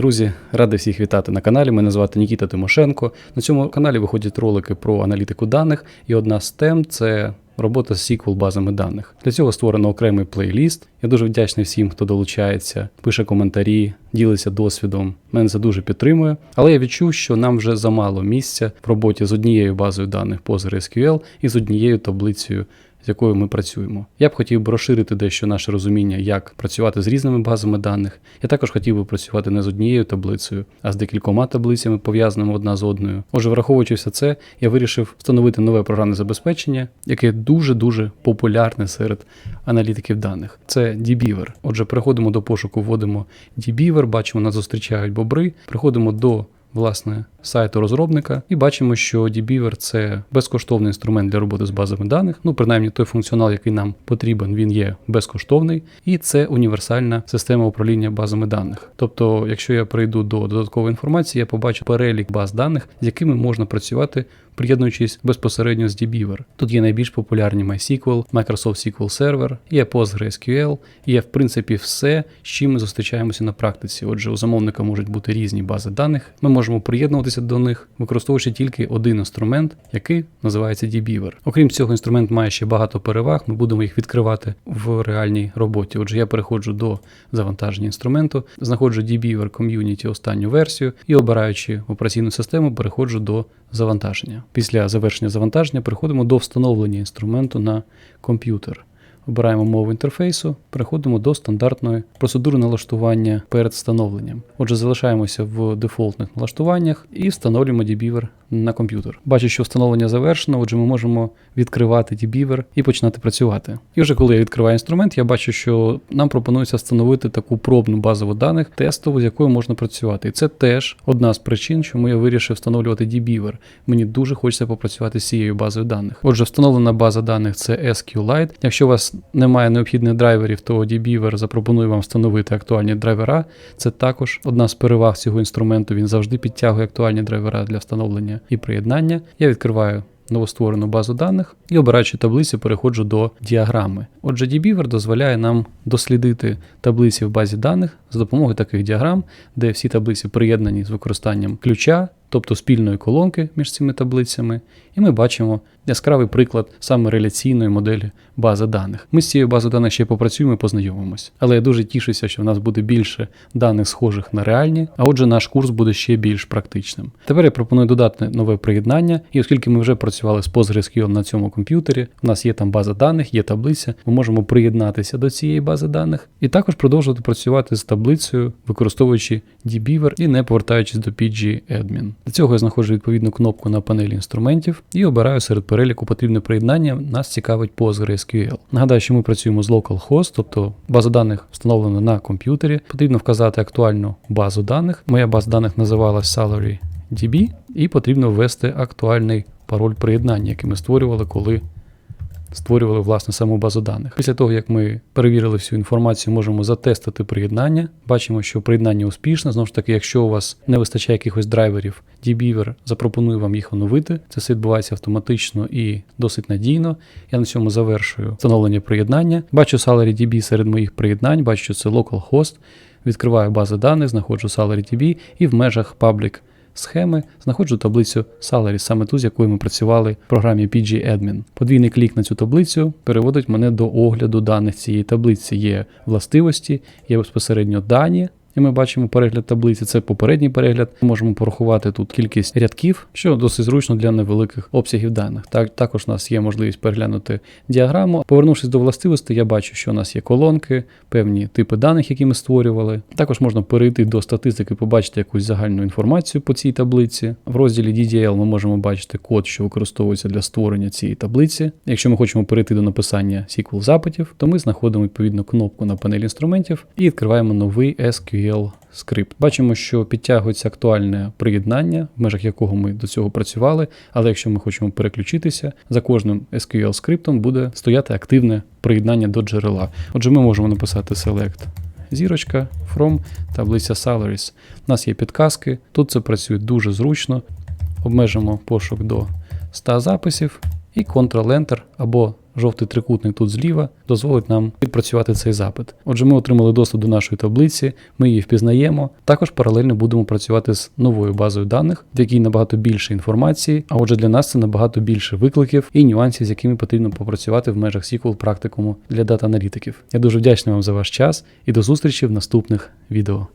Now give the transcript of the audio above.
Друзі, радий всіх вітати на каналі. Мене звати Нікіта Тимошенко. На цьому каналі виходять ролики про аналітику даних, і одна з тем це робота з SQL базами даних. Для цього створено окремий плейліст. Я дуже вдячний всім, хто долучається, пише коментарі, ділиться досвідом. Мене це дуже підтримує. Але я відчув, що нам вже замало місця в роботі з однією базою даних PostgreSQL і з однією таблицею з якою ми працюємо. Я б хотів би розширити дещо наше розуміння, як працювати з різними базами даних. Я також хотів би працювати не з однією таблицею, а з декількома таблицями, пов'язаними одна з одною. Отже, враховуючи все це, я вирішив встановити нове програмне забезпечення, яке дуже-дуже популярне серед аналітиків даних. Це Дібівер. Отже, переходимо до пошуку, вводимо Дібівер, бачимо, нас зустрічають бобри, приходимо до власне сайту розробника і бачимо, що dbeaver – це безкоштовний інструмент для роботи з базами даних. Ну, принаймні, той функціонал, який нам потрібен, він є безкоштовний, і це універсальна система управління базами даних. Тобто, якщо я прийду до додаткової інформації, я побачу перелік баз даних, з якими можна працювати. Приєднуючись безпосередньо з dbeaver. Тут є найбільш популярні MySQL, Microsoft SQL Server, є PostgreSQL, є в принципі все, з чим ми зустрічаємося на практиці. Отже, у замовника можуть бути різні бази даних. Ми можемо приєднуватися до них, використовуючи тільки один інструмент, який називається dbeaver. Окрім цього, інструмент має ще багато переваг. Ми будемо їх відкривати в реальній роботі. Отже, я переходжу до завантаження інструменту, знаходжу dbeaver Community останню версію і обираючи операційну систему, переходжу до завантаження. Після завершення завантаження переходимо до встановлення інструменту на комп'ютер. Обираємо мову інтерфейсу, переходимо до стандартної процедури налаштування перед встановленням. Отже, залишаємося в дефолтних налаштуваннях і встановлюємо dbeaver на комп'ютер. Бачу, що встановлення завершено, отже, ми можемо відкривати dbeaver і починати працювати. І вже коли я відкриваю інструмент, я бачу, що нам пропонується встановити таку пробну базову даних тестову, з якою можна працювати. І це теж одна з причин, чому я вирішив встановлювати dbeaver. Мені дуже хочеться попрацювати з цією базою даних. Отже, встановлена база даних це SQLite. Якщо у вас немає необхідних драйверів, то dbeaver запропонує вам встановити актуальні драйвера. Це також одна з переваг цього інструменту. Він завжди підтягує актуальні драйвера для встановлення і приєднання. Я відкриваю новостворену базу даних і обираючи таблиці, переходжу до діаграми. Отже, dbeaver дозволяє нам дослідити таблиці в базі даних з допомогою таких діаграм, де всі таблиці приєднані з використанням ключа, тобто спільної колонки між цими таблицями, і ми бачимо яскравий приклад саме реляційної моделі бази даних. Ми з цією базою даних ще попрацюємо і познайомимось. Але я дуже тішуся, що в нас буде більше даних схожих на реальні, а отже, наш курс буде ще більш практичним. Тепер я пропоную додати нове приєднання, і оскільки ми вже працювали з PostgreSQL на цьому комп'ютері, у нас є там база даних, є таблиця, ми можемо приєднатися до цієї бази даних і також продовжувати працювати з таблицею, використовуючи dbeaver і не повертаючись до PG-Admin. Для цього я знаходжу відповідну кнопку на панелі інструментів і обираю серед переліку потрібне приєднання. Нас цікавить PostgreSQL. Нагадаю, що ми працюємо з localhost, тобто база даних встановлена на комп'ютері. Потрібно вказати актуальну базу даних. Моя база даних називалась SalaryDB, і потрібно ввести актуальний пароль приєднання, який ми створювали, коли створювали власне саму базу даних. Після того, як ми перевірили всю інформацію, можемо затестити приєднання. Бачимо, що приєднання успішне. Знову ж таки, якщо у вас не вистачає якихось драйверів, dbeaver запропонує вам їх оновити. Це все відбувається автоматично і досить надійно. Я на цьому завершую встановлення приєднання. Бачу SalaryDB серед моїх приєднань, бачу, що це localhost. Відкриваю бази даних, знаходжу SalaryDB і в межах Public схеми знаходжу таблицю Salary, саме ту, з якою ми працювали в програмі PG-Admin. Подвійний клік на цю таблицю переводить мене до огляду даних цієї таблиці. Є властивості, є безпосередньо дані. І ми бачимо перегляд таблиці, це попередній перегляд. Ми можемо порахувати тут кількість рядків, що досить зручно для невеликих обсягів даних. Так, Також у нас є можливість переглянути діаграму. Повернувшись до властивостей, я бачу, що у нас є колонки, певні типи даних, які ми створювали. Також можна перейти до статистики, побачити якусь загальну інформацію по цій таблиці. В розділі DDL ми можемо бачити код, що використовується для створення цієї таблиці. Якщо ми хочемо перейти до написання SQL запитів, то ми знаходимо відповідну кнопку на панелі інструментів і відкриваємо новий SQL скрипт. Бачимо, що підтягується актуальне приєднання, в межах якого ми до цього працювали. Але якщо ми хочемо переключитися, за кожним SQL скриптом буде стояти активне приєднання до джерела. Отже, ми можемо написати select зірочка from таблиця salaries. У нас є підказки, тут це працює дуже зручно. Обмежимо пошук до 100 записів і Ctrl-Enter або жовтий трикутник тут зліва дозволить нам відпрацювати цей запит. Отже, ми отримали доступ до нашої таблиці, ми її впізнаємо. Також паралельно будемо працювати з новою базою даних, в якій набагато більше інформації. А отже, для нас це набагато більше викликів і нюансів, з якими потрібно попрацювати в межах SQL практикуму для дата-аналітиків. Я дуже вдячний вам за ваш час і до зустрічі в наступних відео.